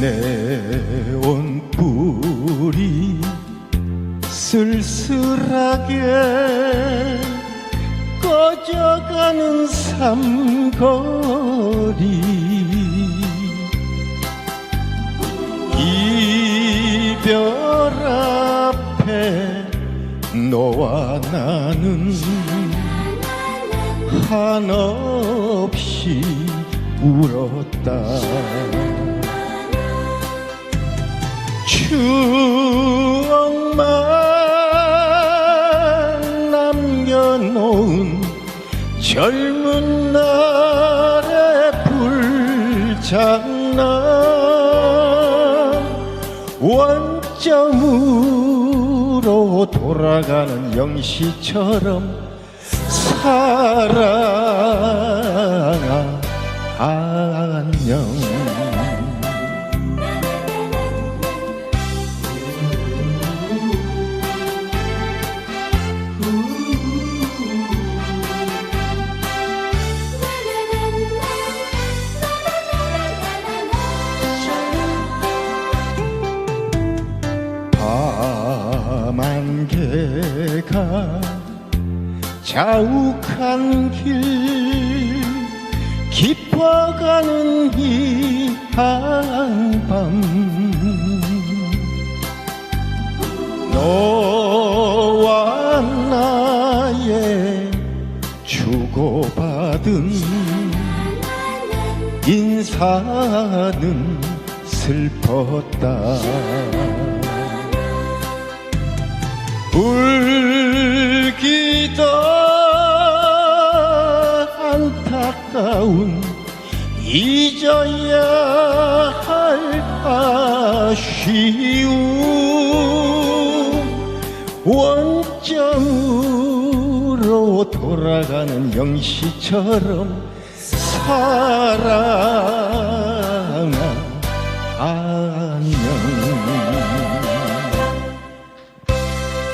내온 불이 쓸쓸하게 꺼져가는 삼거리. 이별 앞에 너와 나는 한없이 울었다 추억만 남겨놓은 젊은 날의 불장난. 원점으로 돌아가는 영시처럼 사랑아 안녕 밤안개가 자욱한 길 깊어가는 이 한밤. 너와 나의 주고받은 인사는 슬펐다. 울 안타까운 잊어야 할 아쉬움. 원점으로 돌아가는 영시처럼 사랑아 안녕